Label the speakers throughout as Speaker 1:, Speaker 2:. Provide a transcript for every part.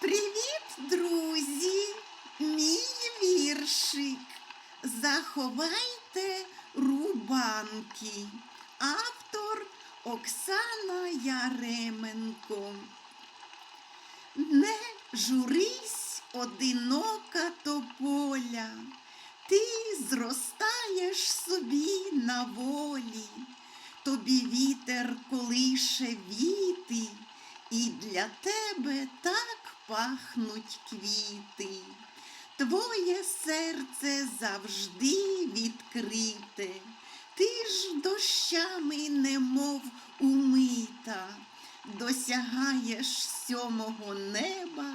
Speaker 1: Привіт, друзі! Мій віршик. Заховайте рубанки. Автор Оксана Яременко. Не журись, одинока тополя, ти зростаєш собі на волі, тобі вітер колише віти, і для тебе так пахнуть квіти. Твоє серце завжди відкрите, ти ж дощами, немов умита, досягаєш сьомого неба,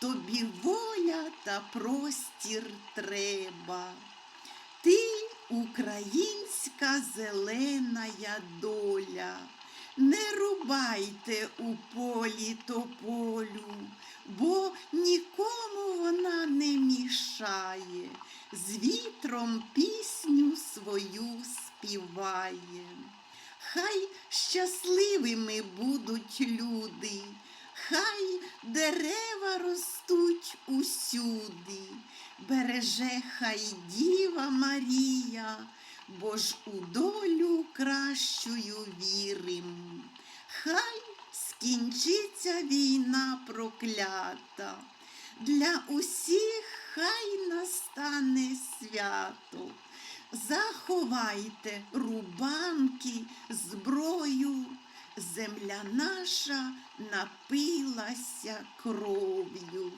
Speaker 1: тобі воля та простір треба. Ти українська зеленая доля. Не рубайте у полі тополю, бо нікому вона не мішає, з вітром пісню свою співає. Хай щасливими будуть люди, хай дерева ростуть усюди, береже хай Діва Марія, бо ж у долю кращую вірим. Хай скінчиться війна проклята, для усіх хай настане свято. Заховайте рубанки, зброю, земля наша напилася кров'ю.